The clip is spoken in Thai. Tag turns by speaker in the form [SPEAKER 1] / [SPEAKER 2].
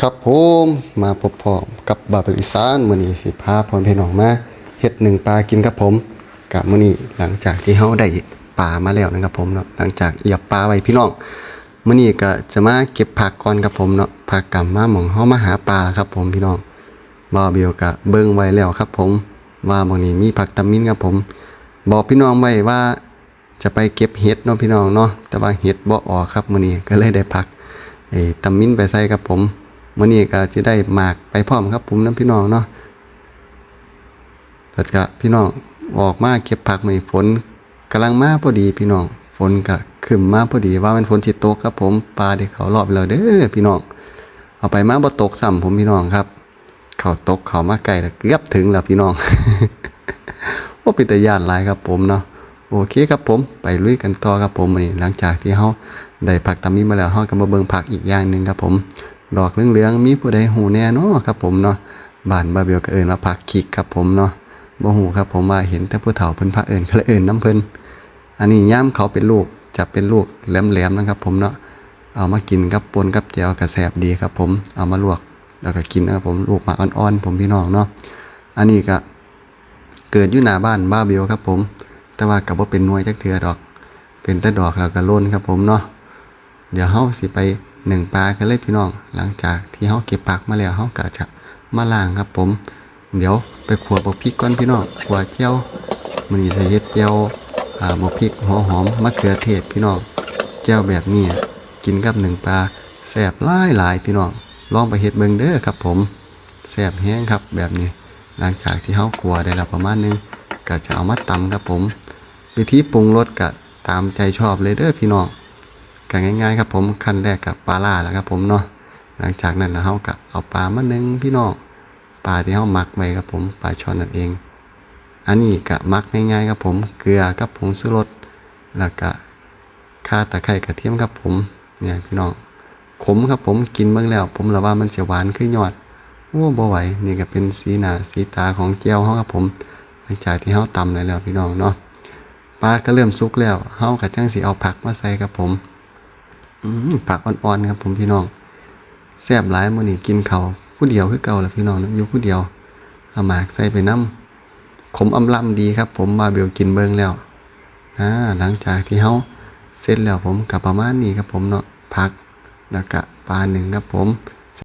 [SPEAKER 1] ครับผมมาพบพร้อกับบาเบลอีสานมื้อนี้สิพาพ่อพี่น้องมาเฮ็ดหนึ่งปลากินครับผมกับมื้อนี้หลังจากที่เฮาได้ปลามาแล้วนะครับผมเนาะหลังจากเอียบปลาไว้พี่น้องมื้อนี้ก็จะมาเก็บผักก่อนครับผมเนาะผักกำมาหม่องเฮามาหาปลาครับผมพี่น้องบ่าวเบลก็เบิ่งไว้แล้วครับผม ว่าหม่องนี้มีผักตำมินครับผม บอกพี่น้องไว้ว่าจะไปเก็บเห็ดเนาะพี่น้องเนาะแต่ว่าเห็ดบ่ออกครับมื้อนี้ก็เลยได้พักไอ้ตำมิ้นไปใส่ครับผม มื้อนี้ก็จะได้หมากไปพร้อมครับผมนํพี่น้องเนาะแล้วก็พี่น้องออกมาเก็บผักมื้อนี้ฝนกำลังมาพอดีพี่น้องฝนก็ขึ้นมาพอดีว่ามันฝนสิตกครับผมปลาที่เขารอบไปแล้วเด้อพี่น้อง เอาไปมาบ่ตกซ้ำผมพี่น้องครับ เขาตกเขามาใกล้แล้วเกือบถึงแล้วพี่น้องว่าเป็นตายานหลายครับผมเนาะโอเคครับผมไปลุยกันต่อครับผมวันนี้หลังจากที่เฮาได้ผักตำมีมาแล้วเฮาก็มาเบิ่งผักอีกอย่างหนึ่งครับผม ดอกเหลืองๆมีผู้ใดฮู้แน่นาะครับผมเนาะบ้านบาเบียวก็เอิ้นว่าผักขิกครับผมเนาะบ่ฮู้ครับผมว่าเห็นแต่ผู้เฒ่าเพิ่นพาเอิ้นก็เลยเอิ้นน้ำเพิ่นอันนี้ย่ามเขาเป็นลูกจะเป็นลูกแหลมๆนะครับ ผมเนาะเอามากินกับปนกับแจวก็แซ่บดีครับ ผมเอามาลวกแล้วก็กินนะครับผมลูกหมากอ่อนๆ ผมพี่น้องเนาะอันนี้ก็เกิดอยู่หน้าบ้านบ้าเบียวครับ ผม แต่ว่ากับว่าเป็นนวยจักเทือดอก เป็นแต่ดอกแล้วก็ล้นครับ ผมเนาะเดี๋ยวเฮาสิไป หนึ่งปลากันเลยพี่น้อง หลังจากที่เฮาเก็บผักมาแล้วเฮาก็จะมาล้างครับผม เดี๋ยวไปขัวบกพริกก่อนพี่น้องขัวเจียวมันนี้ใส่เฮ็ดเจียวอ่าบกพริกหัวหอมมะเขือเทศพี่น้องเจียวแบบนี้กินกับหนึ่งปลาแซบหลายหลายพี่น้องลองไปเฮ็ดเบิ่งเด้อครับผมแซบแห้งครับแบบนี้ หลังจากที่เฮาขัวได้แล้วประมาณนึงก็จะเอามาตำครับผม วิธีปรุงรสก็ตามใจชอบเลยเด้อพี่น้อง ก็ง่ายๆครับผมขั้นแรกกับปลาล่าแล้วครับผมเนาะหลังจากนั้นเฮาก็เอาปลามานึ่งพี่น้องปลาที่เฮาหมักไว้ครับผมปลาช่อนนั่นเอง อันนี้ก็หมักง่ายๆครับผมเกลือกับผงชูรสแล้วก็ข่าตะไคร้กระเทียมครับผมเนี่ยพี่น้องขมครับผมกินเบิ่งแล้ว ผมละว่ามันสิหวานคือยอดโอ้บ่ไหวนี่ก็เป็นสีหน้าสีตาของเจียวเฮาครับผม หลังจากที่เฮาตำได้แล้วพี่น้องเนาะปลาก็เริ่มสุกแล้วเฮาก็จังสิเอาผักมาใส่ครับผม ผักอ่อนๆครับผมพี่น้องแซ่บหลายมื้อนี้กินข้าวผู้เดียวคือเก่าแล้วพี่น้องนะอยู่ผู้เดียวเอาหมากใส่ไปน้ำขมอำลำดีครับ ผมมาเบลกินเบิ้งแล้วนะหลังจากที่เฮาเสร็จแล้วผมกับประมาณนี้ครับผมเนาะผักแล้วก็ปลาหนึ่งครับผม